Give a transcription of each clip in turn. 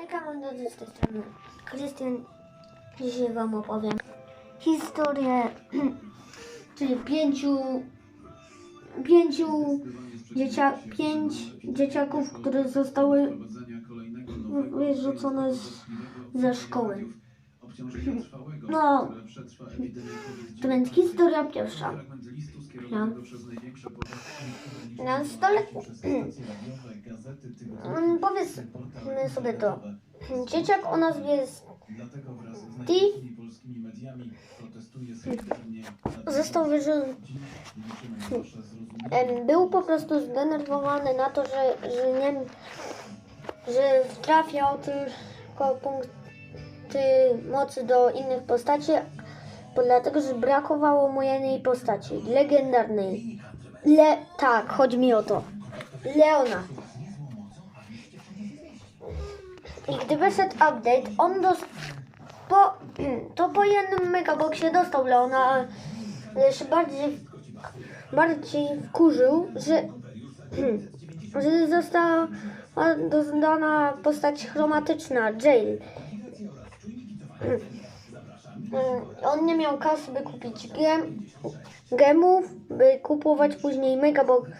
Hejka, moi drodzy, z tej strony Krystian. Dzisiaj Wam opowiem historię, czyli pięciu, pięciu dziecia, pięć dzieciaków, które zostały wyrzucone z, ze szkoły. No, to więc historia pierwsza. No. Na stole... Mm, Powiedzmy sobie to. Dzieciak o nazwie Steve został wyrzucony. Był po prostu zdenerwowany na to, że, że nie że trafiał tylko punkty mocy do innych postaci, bo dlatego, że brakowało mu jednej postaci, legendarnej. Le, tak, chodzi mi o to. Leona. I gdy wyszedł update, on dos... Po, to po jednym megaboxie dostał Leona, ale się bardziej, bardziej wkurzył, że, że została dodana postać chromatyczna, Jail. On nie miał kasy, by kupić gem, gemów, by kupować później megabox,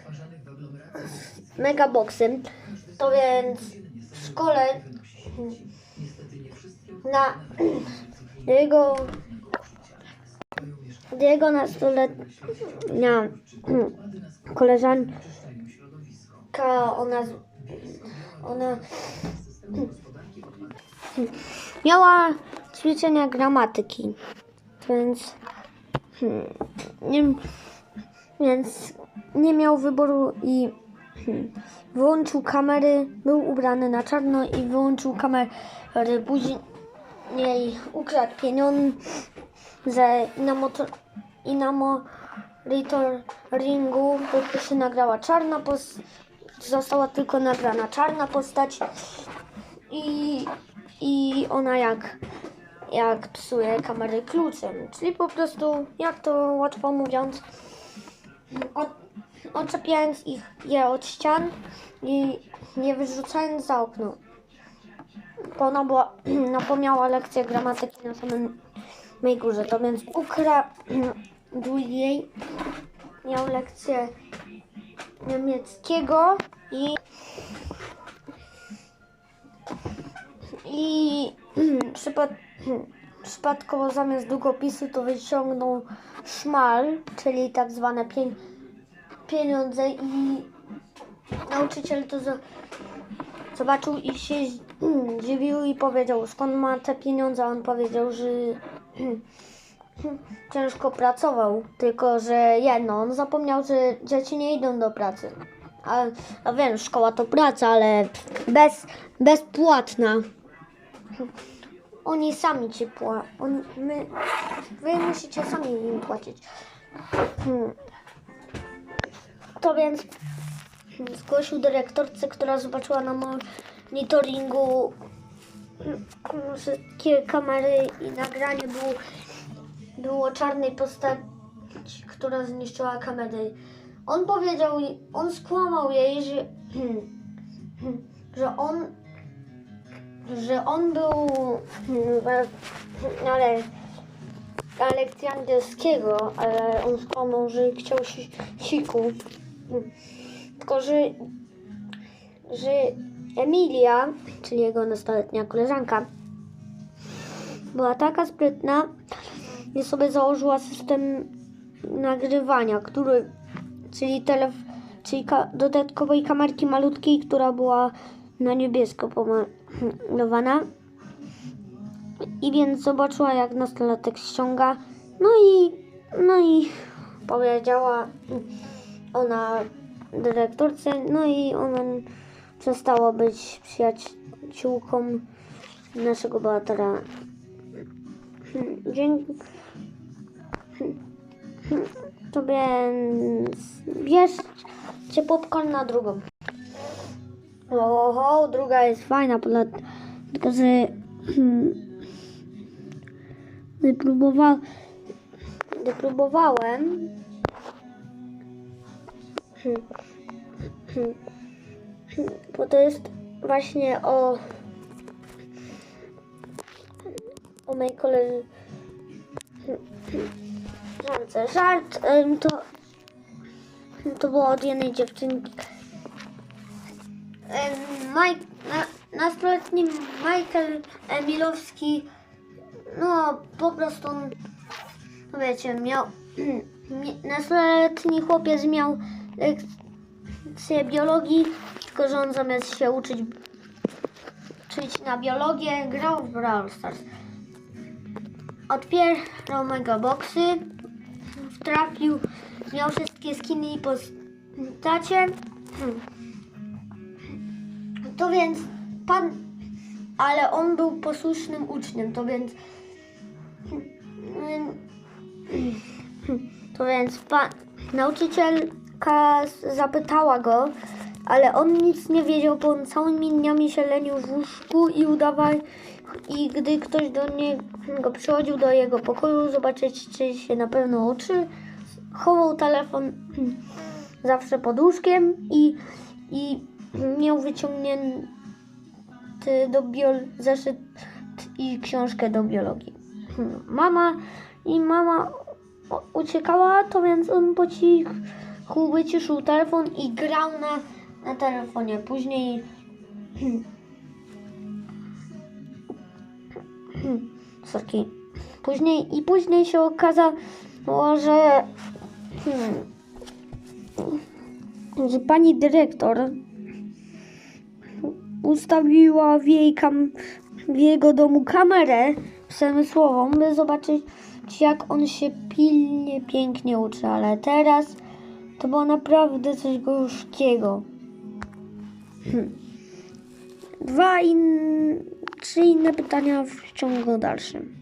megaboxy. To więc w szkole na jego jego nastoletnia koleżanka ona ona miała ćwiczenia gramatyki więc hmm, nie, więc nie miał wyboru i hmm, wyłączył kamery, był ubrany na czarno i wyłączył kamery. Później ukradł pieniądze i na, motor, i na monitoringu się nagrała czarna postać, została tylko nagrana czarna postać i, i ona jak, jak psuje kamery kluczem, czyli po prostu, jak to łatwo mówiąc, od, odczepiając ich je od ścian i nie wyrzucając za okno. Bo ona była, napomniała lekcję gramatyki na samym mej górze, to więc ukradł jej, miał lekcję niemieckiego i i przypad, przypadkowo zamiast długopisu to wyciągnął szmal, czyli tak zwane pien, pieniądze i nauczyciel to zo- zobaczył i się zdziwił i powiedział skąd ma te pieniądze. On powiedział, że ciężko pracował, tylko że jedno, on zapomniał, że dzieci nie idą do pracy. A, a wiem, szkoła to praca, ale bez, bezpłatna. Oni sami ci płacą. My, wy musicie sami im płacić. Hmm. To więc zgłosił dyrektorce, która zobaczyła na monitoringu wszystkie kamery i nagranie było, było czarnej postaci, która zniszczyła kamery. On powiedział, on skłamał jej, że, że on że on był ale na lekcji angielskiego, ale on skłamał, że chciał si- siku. Tylko, że, że Emilia, czyli jego nastoletnia koleżanka, była taka sprytna, że sobie założyła system nagrywania, który, czyli telef, czyli ka, dodatkowej kamerki malutkiej, która była na niebiesko pomalowana. I więc zobaczyła, jak nastolatek ściąga. No i, no i powiedziała ona dyrektorce, no i ona przestała być przyjaciółką naszego bohatera. Dzięki. To więc bierzcie popcorn na drugą. Oho, druga jest fajna, tylko że hmm, wypróbowa, wypróbowałem hmm, hmm, hmm, bo to jest właśnie o o mojej koleżance. Żart to, to było od jednej dziewczynki. Mike, na, nastoletni Michael Emilowski, no po prostu, on, no wiecie, miał, nastoletni chłopiec miał lekcję biologii, tylko że on zamiast się uczyć, uczyć na biologię, grał w Brawl Stars. Otwierał mega boxy, wtrafił, miał wszystkie skiny i postacie. To więc pan, ale on był posłusznym uczniem, to więc to więc pan, nauczycielka zapytała go, ale on nic nie wiedział, bo on całymi dniami się lenił w łóżku i udawał i gdy ktoś do niego przychodził do jego pokoju zobaczyć, czy się na pewno uczy, chował telefon zawsze pod łóżkiem i, i miał wyciągnięty do biol- zeszyt i książkę do biologii. Mama i mama uciekała, to więc on po cichu wyciszył telefon i grał na, na telefonie. Później Sorki. Później i później się okazało, że hmm, że pani dyrektor ustawiła w jej kam, w jego domu kamerę przemysłową, by zobaczyć jak on się pilnie, pięknie uczy, ale teraz to było naprawdę coś gorzkiego. Hmm. Dwa in, trzy inne pytania w ciągu dalszym.